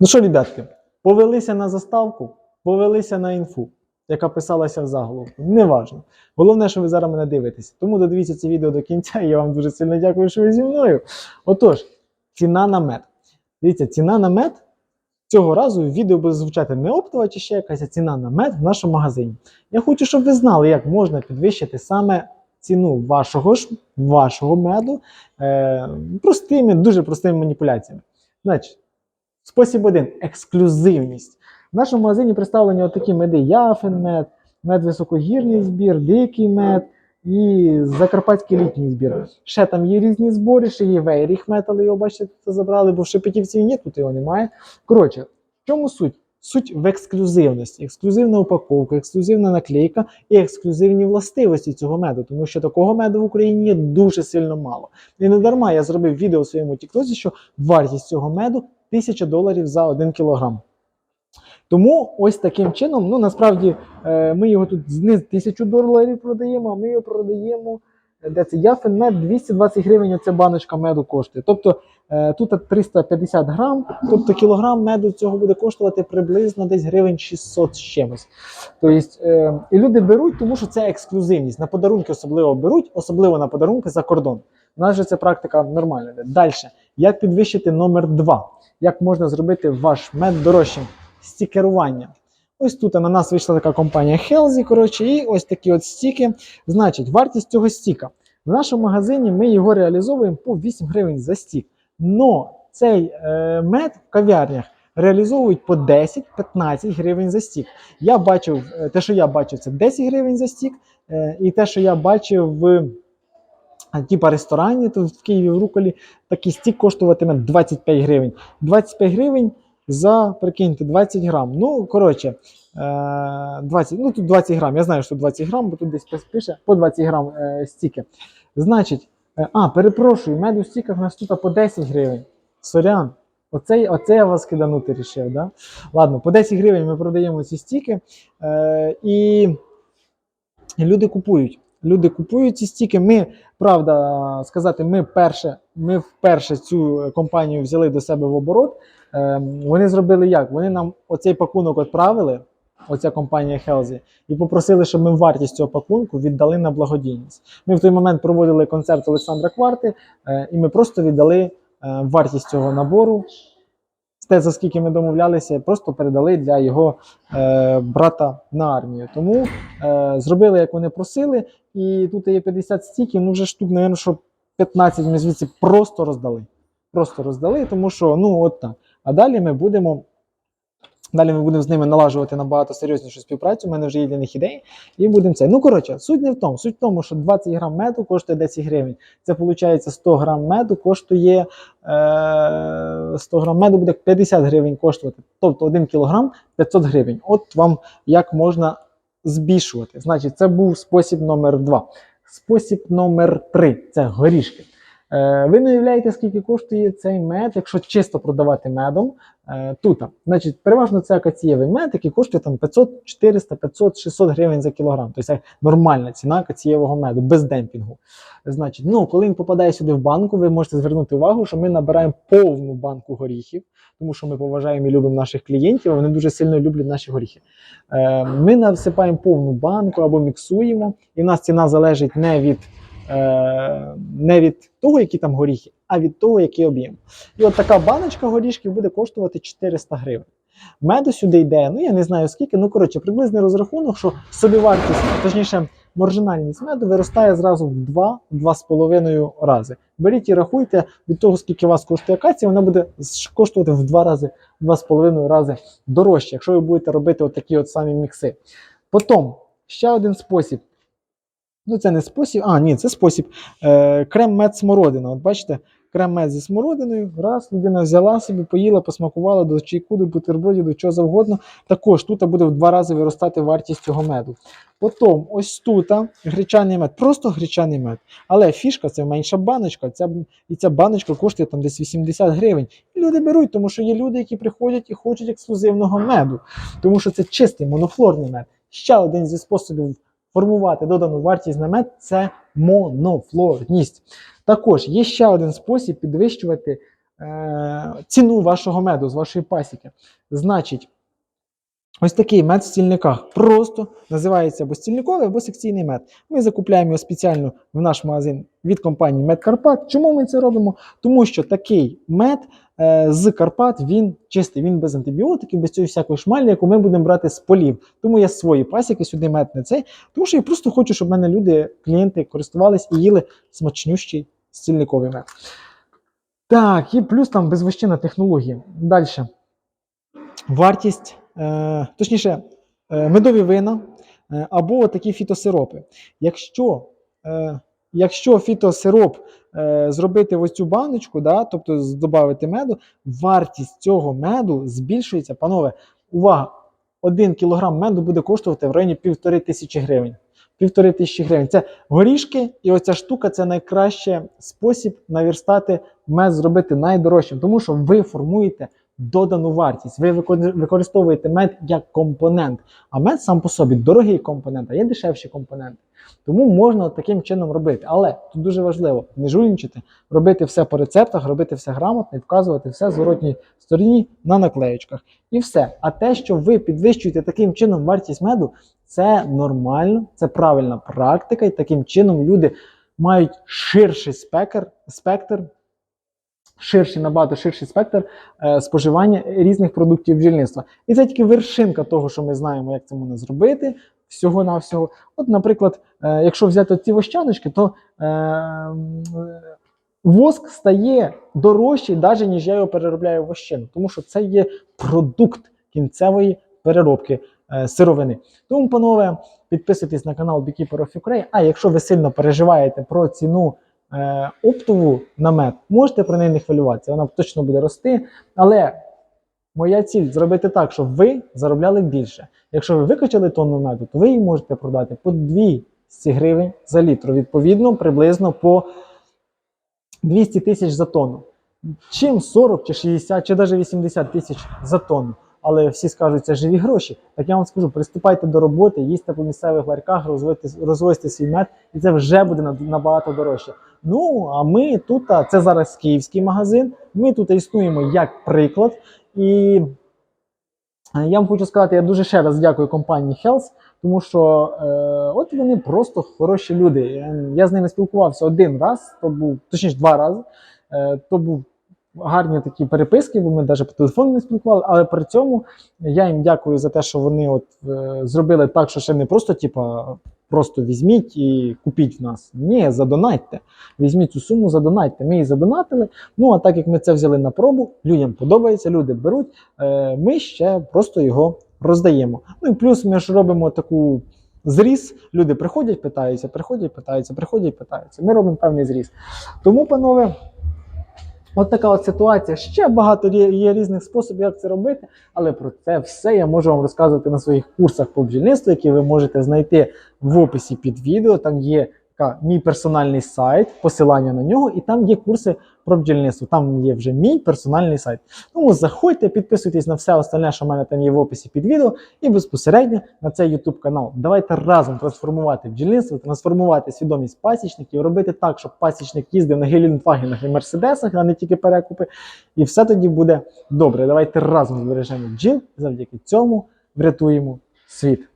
Ну що, ребятки, повелися на заставку, повелися на інфу, яка писалася в заголовку. Неважно. Головне, що ви зараз мене дивитеся. Тому додивіться це відео до кінця, і я вам дуже сильно дякую, що ви зі мною. Отож, ціна на мед. Дивіться, ціна на мед. Цього разу в відео буде звучати не оптова чи ще якась ціна на мед в нашому магазині. Я хочу, щоб ви знали, як можна підвищити саме ціну вашого ж вашого меду е, простими, дуже простими маніпуляціями. Значить, спосіб один ексклюзивність. В нашому магазині представлені отакі меди: яфен мед, високогірний збір, дикий мед і закарпатський літній збір. Ще там є різні збори, ще є вейріх мед, але його бачите, тут забрали, бо в Шепетівці він є, тут його немає. Коротше, в чому суть? Суть в ексклюзивності, ексклюзивна упаковка, ексклюзивна наклейка і ексклюзивні властивості цього меду, тому що такого меду в Україні є дуже сильно мало. І не дарма я зробив відео в своєму тіктозі, що вартість цього меду 1000 доларів за 1 кілограм. Тому ось таким чином, ну насправді е, ми його тут знизу 1000 доларів продаємо, а ми його продаємо. е, Де це яфен мед 220 гривень. Ця баночка меду коштує. Тобто е, тут 350 грам, тобто кілограм меду цього буде коштувати приблизно десь гривень 600 з чимось. Тобто, і люди беруть, тому що це ексклюзивність. На подарунки особливо беруть, особливо на подарунки за кордон. У нас же ця практика нормальна. Далі, як підвищити номер 2? Як можна зробити ваш мед дорожчим? Стікерування. Ось тут на нас вийшла така компанія Helzy, коротше, і ось такі от стіки. Значить, вартість цього стіка. В нашому магазині ми його реалізовуємо по 8 гривень за стік. Но цей е, мед в кав'ярнях реалізовують по 10-15 гривень за стік. Я бачив, е, те, що я бачив, це 10 гривень за стік, е, і те, що я бачив в типа ресторані тут в Києві в Руколі, такий стік коштуватиме 25 гривень. 25 гривень за, прикиньте, 20 грам. Ну, коротше, е, 20, ну тут 20 грам. Я знаю, що 20 грам, бо тут десь пише по 20 грам е, стіки. Значить, е, а, перепрошую, мед у стіках нас тут по 10 гривень. Сорян. Оце, оце я вас киданути рішив, да? Ладно, по 10 гривень ми продаємо ці стіки. Е, і люди купують. Люди купують ці стіки. Ми, правда, сказати, ми перше, ми вперше цю компанію взяли до себе в оборот. Е, вони зробили як? Вони нам оцей пакунок відправили, оця компанія Helzy, і попросили, щоб ми вартість цього пакунку віддали на благодійність. Ми в той момент проводили концерт Олександра Кварти, е, і ми просто віддали е, вартість цього набору. Те, за скільки ми домовлялися, просто передали для його е, брата на армію. Тому е, зробили, як вони просили, і тут є 50 стіків, ну вже штук, напевно, що 15 ми звідси просто роздали. Просто роздали, тому що ну от так. А далі ми будемо. Далі ми будемо з ними налажувати набагато серйознішу співпрацю. У мене вже є для них ідеї. І будемо це. Ну коротше, суть не в тому. Суть в тому, що 20 грам меду коштує 10 гривень. Це виходить 100 грам меду коштує е, 100 грам меду буде 50 гривень коштувати. Тобто 1 кілограм 500 гривень. От вам як можна збільшувати. Значить, це був спосіб номер 2. Спосіб номер 3 це горішки. Е, ви не уявляєте, скільки коштує цей мед, якщо чисто продавати медом е, тут. Значить, переважно це акацієвий мед, який коштує там 500, 400, 500, 600 гривень за кілограм. Тобто це нормальна ціна акацієвого меду, без демпінгу. Значить, ну, коли він попадає сюди в банку, ви можете звернути увагу, що ми набираємо повну банку горіхів, тому що ми поважаємо і любимо наших клієнтів, а вони дуже сильно люблять наші горіхи. Е, ми насипаємо повну банку або міксуємо, і в нас ціна залежить не від не від того, які там горіхи, а від того, який об'єм. І от така баночка горішків буде коштувати 400 гривень. Меду сюди йде, ну я не знаю скільки, ну коротше, приблизний розрахунок, що собівартість, точніше, маржинальність меду виростає зразу в 2-2,5 рази. Беріть і рахуйте від того, скільки у вас коштує акація, вона буде коштувати в 2 рази, 2,5 рази дорожче, якщо ви будете робити отакі от самі мікси. Потім ще один спосіб. Ну, це не спосіб, а, ні, це спосіб. Е, крем мед смородина. От бачите, крем мед зі смородиною. Раз, людина взяла собі, поїла, посмакувала до чайку, до бутербродів, до чого завгодно. Також тут буде в два рази виростати вартість цього меду. Потім ось тут гречаний мед, просто гречаний мед. Але фішка це менша баночка. Ця, і ця баночка коштує там десь 80 гривень. І люди беруть, тому що є люди, які приходять і хочуть ексклюзивного меду. Тому що це чистий монофлорний мед. Ще один зі способів формувати додану вартість на мед це монофлорність. Також є ще один спосіб підвищувати е, ціну вашого меду з вашої пасіки. Значить, ось такий мед в стільниках. Просто називається або стільниковий, або секційний мед. Ми закупляємо його спеціально в наш магазин від компанії Мед Карпат. Чому ми це робимо? Тому що такий мед з Карпат він чистий, він без антибіотиків, без цієї всякої шмалі, яку ми будемо брати з полів. Тому я свої пасіки сюди мед не цей. Тому що я просто хочу, щоб в мене люди, клієнти користувались і їли смачнющий стільниковий мед. Так, і плюс там безвищина технології. Далі. Вартість, е, точніше, е, медові вина е, або такі фітосиропи. Якщо, е, якщо фітосироп е, зробити в ось цю баночку, да, тобто додати меду, вартість цього меду збільшується. Панове, увага! 1 кілограм меду буде коштувати в районі півтори тисячі гривень. Півтори тисячі гривень. Це горішки, і оця штука це найкращий спосіб наверстати мед зробити найдорожчим, тому що ви формуєте додану вартість. Ви використовуєте мед як компонент. А мед сам по собі дорогий компонент, а є дешевші компоненти. Тому можна таким чином робити. Але тут дуже важливо не жульничати, робити все по рецептах, робити все грамотно і вказувати все зворотній стороні на наклеєчках. І все. А те, що ви підвищуєте таким чином вартість меду, це нормально, це правильна практика, і таким чином люди мають ширший спектр, спектр ширший, набагато ширший спектр е, споживання різних продуктів бджільництва. І це тільки вершинка того, що ми знаємо, як це можна зробити. Всього навсього. От, наприклад, е, якщо взяти ці вощаночки, то е, воск стає дорожчий, навіть ніж я його переробляю вощину, тому що це є продукт кінцевої переробки е, сировини. Тому, панове, підписуйтесь на канал Beekeeper Ukraine. А якщо ви сильно переживаєте про ціну оптову на мед, можете про неї не хвилюватися, вона точно буде рости. Але моя ціль зробити так, щоб ви заробляли більше. Якщо ви викачали тонну меду, то ви її можете продати по 200 гривень за літр. Відповідно, приблизно по 200 тисяч за тонну. Чим 40 чи 60 чи навіть 80 тисяч за тонну. Але всі скажуть, це живі гроші. Так я вам скажу, приступайте до роботи, їсти по місцевих ларьках, розвозьте свій мед, і це вже буде набагато дорожче. Ну, а ми тут, це зараз київський магазин, ми тут існуємо як приклад. І е, я вам хочу сказати, я дуже ще раз дякую компанії Health, тому що е, от вони просто хороші люди. Я з ними спілкувався один раз, то був, точніше, два рази. Е, то був гарні такі переписки, бо ми навіть по телефону не спілкували, але при цьому я їм дякую за те, що вони от е, зробили так, що ще не просто, типа, просто візьміть і купіть в нас. Ні, задонатьте. Візьміть цю суму, задонатьте. Ми її задонатили. Ну а так як ми це взяли на пробу, людям подобається, люди беруть. Е, ми ще просто його роздаємо. Ну і плюс ми ж робимо таку. Зріз, люди приходять, питаються, приходять, питаються, приходять, питаються. Ми робимо певний зріз. Тому, панове, От така от ситуація. Ще багато є, різних способів, як це робити, але про це все я можу вам розказувати на своїх курсах по бджільництву, які ви можете знайти в описі під відео. Там є мій персональний сайт, посилання на нього, і там є курси про бджільництво. Там є вже мій персональний сайт. Тому заходьте, підписуйтесь на все остальне, що в мене там є в описі під відео, і безпосередньо на цей YouTube канал. Давайте разом трансформувати бджільництво, трансформувати свідомість пасічників, робити так, щоб пасічник їздив на Гелендвагенах і Мерседесах, а не тільки перекупи. І все тоді буде добре. Давайте разом збережемо бджіл. Завдяки цьому врятуємо світ.